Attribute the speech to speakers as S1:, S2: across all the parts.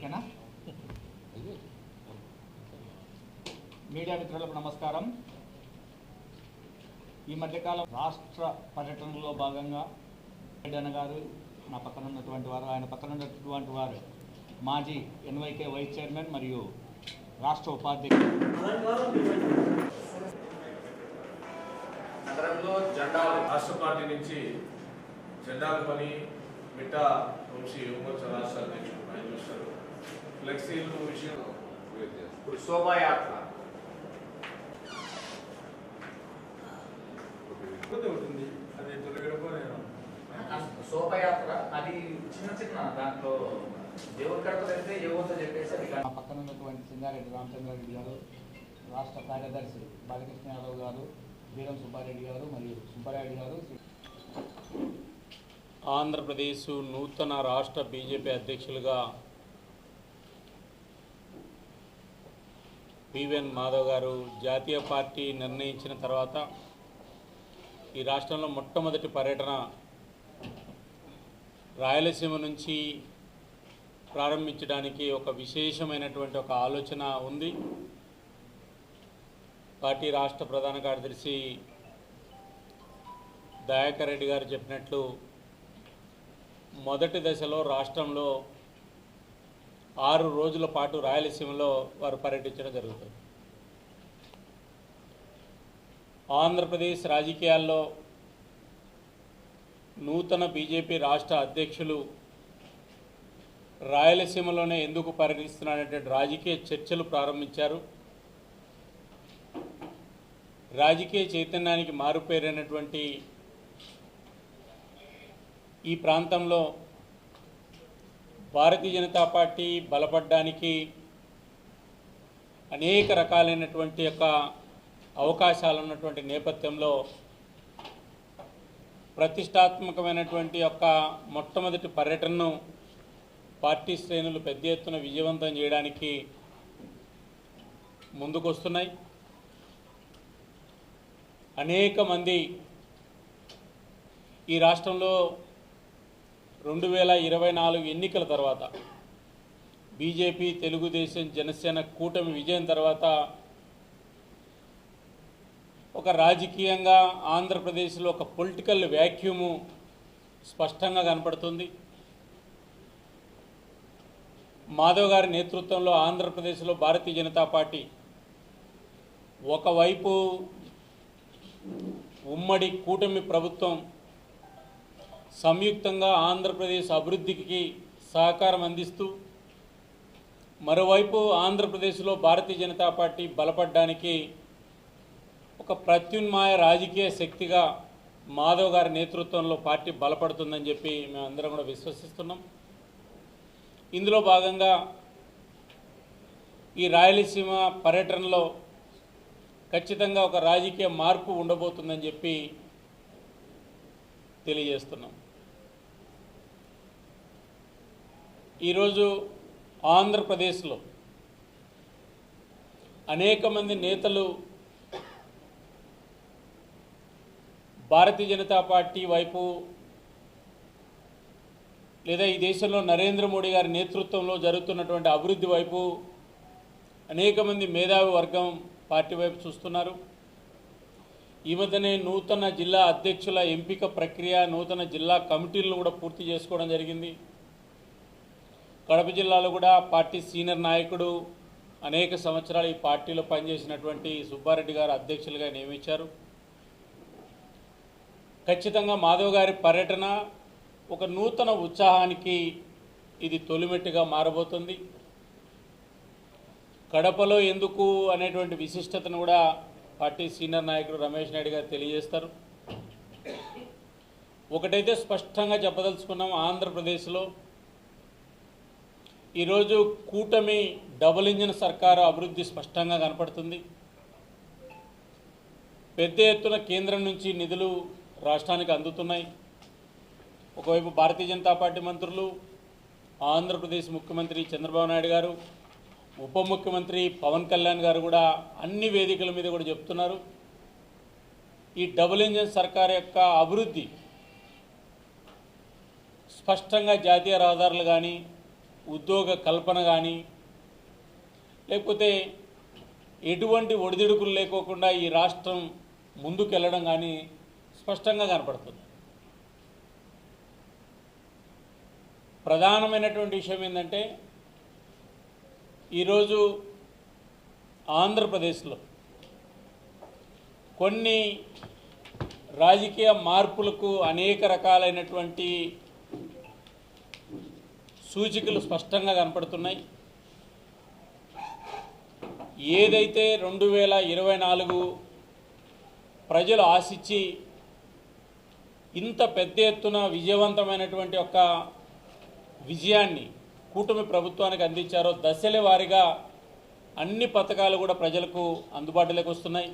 S1: ఓకేనా? మీడియా మిత్రులకు నమస్కారం. ఈ మధ్యకాలం రాష్ట్ర పర్యటనలో భాగంగా రెడ్డి గారు నా పక్కన ఉన్నటువంటి వారు ఆయన పక్కన ఉన్నటువంటి వారు మాజీ ఎన్వైకే వైస్ చైర్మన్ మరియు రాష్ట్ర ఉపాధ్యక్షుడు.
S2: నగరంలో జెండాలు రాష్ట్ర పార్టీ నుంచి జెండాలు పని మిట్టా వంశీ యువమోర్చా రాష్ట్ర అధ్యక్షుడు ఫ్లెక్సీలు విషయం ఇప్పుడు శోభాయాత్ర.
S3: ఉంటుంది అది తొలగడపో నేను
S4: శోభయాత్ర అది చిన్న చిన్న దాంట్లో దేవుడి కడప వెళ్తే ఏవోతో చెప్పేసి అది
S1: నా పక్కన ఉన్నటువంటి సింగారెడ్డి రామచంద్రారెడ్డి గారు రాష్ట్ర కార్యదర్శి బాలకృష్ణ యాదవ్ గారు వీరం సుబ్బారెడ్డి గారు మరియు సుబ్బారెడ్డి గారు
S5: ఆంధ్రప్రదేశ్ నూతన రాష్ట్ర బీజేపీ అధ్యక్షులుగా పివిఎన్ మాధవ్ గారు జాతీయ పార్టీ నిర్ణయించిన తర్వాత ఈ రాష్ట్రంలో మొట్టమొదటి పర్యటన రాయలసీమ నుంచి ప్రారంభించడానికి ఒక విశేషమైనటువంటి ఒక ఆలోచన ఉంది. పార్టీ రాష్ట్ర ప్రధాన కార్యదర్శి దయాకర్ రెడ్డి గారు చెప్పినట్లు మొదటి దశలో రాష్ట్రంలో ఆరు రోజుల పాటు రాయలసీమలో వారు పర్యటించడం జరుగుతుంది. ఆంధ్రప్రదేశ్ రాజకీయాల్లో నూతన బీజేపీ రాష్ట్ర అధ్యక్షులు రాయలసీమలోనే ఎందుకు పర్యటిస్తున్నారనేటువంటి రాజకీయ చర్చలు ప్రారంభించారు. రాజకీయ చైతన్యానికి మారుపేరైనటువంటి ఈ ప్రాంతంలో భారతీయ జనతా పార్టీ బలపడడానికి అనేక రకాలైనటువంటి యొక్క అవకాశాలు ఉన్నటువంటి నేపథ్యంలో ప్రతిష్టాత్మకమైనటువంటి యొక్క మొట్టమొదటి పర్యటనను పార్టీ శ్రేణులు పెద్ద ఎత్తున విజయవంతం చేయడానికి ముందుకొస్తున్నాయి. అనేక మంది ఈ రాష్ట్రంలో రెండు వేల ఇరవై నాలుగు ఎన్నికల తర్వాత బీజేపీ తెలుగుదేశం జనసేన కూటమి విజయం తర్వాత ఒక రాజకీయంగా ఆంధ్రప్రదేశ్లో ఒక పొలిటికల్ వ్యాక్యూము స్పష్టంగా కనపడుతుంది. మాధవ్ గారి నేతృత్వంలో ఆంధ్రప్రదేశ్లో భారతీయ జనతా పార్టీ ఒకవైపు ఉమ్మడి కూటమి ప్రభుత్వం సంయుక్తంగా ఆంధ్రప్రదేశ్ అభివృద్ధికి సహకారం అందిస్తూ మరోవైపు ఆంధ్రప్రదేశ్లో భారతీయ జనతా పార్టీ బలపడడానికి ఒక ప్రత్యున్మాయ రాజకీయ శక్తిగా మాధవ్ గారి నేతృత్వంలో పార్టీ బలపడుతుందని చెప్పి మేమందరం కూడా విశ్వసిస్తున్నాం. ఇందులో భాగంగా ఈ రాయలసీమ పర్యటనలో ఖచ్చితంగా ఒక రాజకీయ మార్పు ఉండబోతుందని చెప్పి తెలియజేస్తున్నాం. ఈరోజు ఆంధ్రప్రదేశ్లో అనేక మంది నేతలు భారతీయ జనతా పార్టీ వైపు లేదా ఈ దేశంలో నరేంద్ర మోడీ గారి నేతృత్వంలో జరుగుతున్నటువంటి అభివృద్ధి వైపు అనేక మంది మేధావి వర్గం పార్టీ వైపు చూస్తున్నారు. ఈ నూతన జిల్లా అధ్యక్షుల ఎంపిక ప్రక్రియ నూతన జిల్లా కమిటీలను కూడా పూర్తి చేసుకోవడం జరిగింది. కడప జిల్లాలో కూడా పార్టీ సీనియర్ నాయకుడు అనేక సంవత్సరాలు ఈ పార్టీలో పనిచేసినటువంటి సుబ్బారెడ్డి గారు అధ్యక్షులుగా నియమించారు. ఖచ్చితంగా మాధవ్ గారి పర్యటన ఒక నూతన ఉత్సాహానికి ఇది తొలిమెట్టుగా మారబోతుంది. కడపలో ఎందుకు అనేటువంటి విశిష్టతను కూడా పార్టీ సీనియర్ నాయకుడు రమేష్ నాయుడు గారు తెలియజేస్తారు. ఒకటైతే స్పష్టంగా చెప్పదలుచుకున్నాం ఆంధ్రప్రదేశ్లో ఈరోజు కూటమి డబుల్ ఇంజిన్ సర్కారు అభివృద్ధి స్పష్టంగా కనపడుతుంది. పెద్ద ఎత్తున కేంద్రం నుంచి నిధులు రాష్ట్రానికి అందుతున్నాయి. ఒకవైపు భారతీయ జనతా పార్టీ మంత్రులు ఆంధ్రప్రదేశ్ ముఖ్యమంత్రి చంద్రబాబు నాయుడు గారు ఉప ముఖ్యమంత్రి పవన్ కళ్యాణ్ గారు కూడా అన్ని వేదికల మీద కూడా చెప్తున్నారు. ఈ డబుల్ ఇంజన్ సర్కార్ యొక్క అభివృద్ధి స్పష్టంగా జాతీయ రహదారులు కానీ ఉద్యోగ కల్పన కానీ లేకపోతే ఎటువంటి ఒడిదుడుకులు లేకోకుండా ఈ రాష్ట్రం ముందుకెళ్ళడం కానీ స్పష్టంగా కనపడుతుంది. ప్రధానమైనటువంటి విషయం ఏంటంటే ఈరోజు ఆంధ్రప్రదేశ్లో కొన్ని రాజకీయ మార్పులకు అనేక రకాలైనటువంటి సూచికలు స్పష్టంగా కనపడుతున్నాయి. ఏదైతే రెండు వేల ఇరవై నాలుగు ప్రజలు ఆశించి ఇంత పెద్ద ఎత్తున విజయవంతమైనటువంటి ఒక విజయాన్ని కూటమి ప్రభుత్వానికి అందించారో దశల వారీగా అన్ని పథకాలు కూడా ప్రజలకు అందుబాటులోకి వస్తున్నాయి.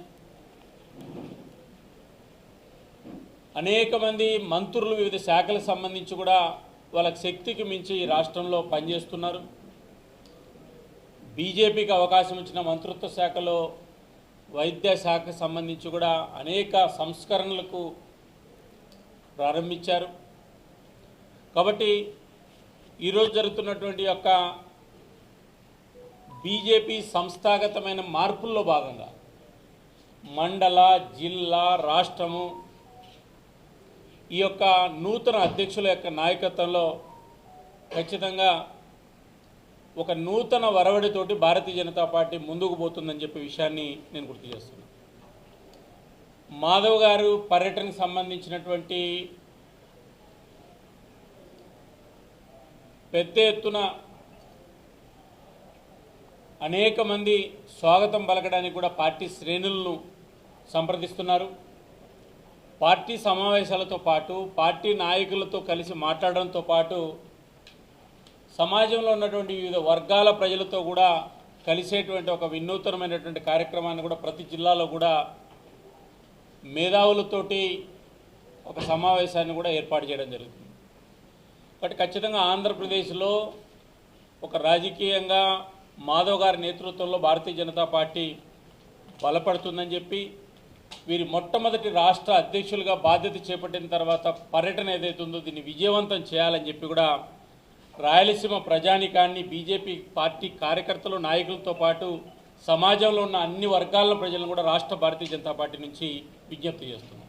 S5: అనేక మంది మంత్రులు వివిధ శాఖలకు సంబంధించి కూడా వాళ్ళకి శక్తికి మించి ఈ రాష్ట్రంలో పనిచేస్తున్నారు. బీజేపీకి అవకాశం ఇచ్చిన మంత్రిత్వ శాఖలో వైద్య శాఖకు సంబంధించి కూడా అనేక సంస్కరణలకు ప్రారంభించారు. కాబట్టి ఈరోజు జరుగుతున్నటువంటి యొక్క బీజేపీ సంస్థాగతమైన మార్పుల్లో భాగంగా మండల జిల్లా రాష్ట్రము ఈ యొక్క నూతన అధ్యక్షుల యొక్క నాయకత్వంలో ఖచ్చితంగా ఒక నూతన వరవడితోటి భారతీయ జనతా పార్టీ ముందుకు పోతుందని చెప్పే విషయాన్ని నేను గుర్తు చేస్తున్నాను మాధవ్ గారు పర్యటనకు సంబంధించినటువంటి పెద్ద ఎత్తున అనేక మంది స్వాగతం పలకడానికి కూడా పార్టీ శ్రేణులను సంప్రదిస్తున్నారు. పార్టీ సమావేశాలతో పాటు పార్టీ నాయకులతో కలిసి మాట్లాడడంతో పాటు సమాజంలో ఉన్నటువంటి వివిధ వర్గాల ప్రజలతో కూడా కలిసేటువంటి ఒక వినూతనమైనటువంటి కార్యక్రమాన్ని కూడా ప్రతి జిల్లాలో కూడా మేధావులతోటి ఒక సమావేశాన్ని కూడా ఏర్పాటు చేయడం జరుగుతుంది. కాబట్టి ఖచ్చితంగా ఆంధ్రప్రదేశ్లో ఒక రాజకీయంగా మాధవ్ గారి నేతృత్వంలో భారతీయ జనతా పార్టీ బలపడుతుందని చెప్పి వీరి మొట్టమొదటి రాష్ట్ర అధ్యక్షులుగా బాధ్యత చేపట్టిన తర్వాత పర్యటన ఏదైతే ఉందో దీన్ని విజయవంతం చేయాలని చెప్పి కూడా రాయలసీమ ప్రజానికాన్ని బీజేపీ పార్టీ కార్యకర్తలు నాయకులతో పాటు సమాజంలో ఉన్న అన్ని వర్గాల ప్రజలను కూడా రాష్ట్ర భారతీయ జనతా పార్టీ నుంచి విజ్ఞప్తి చేస్తున్నాం.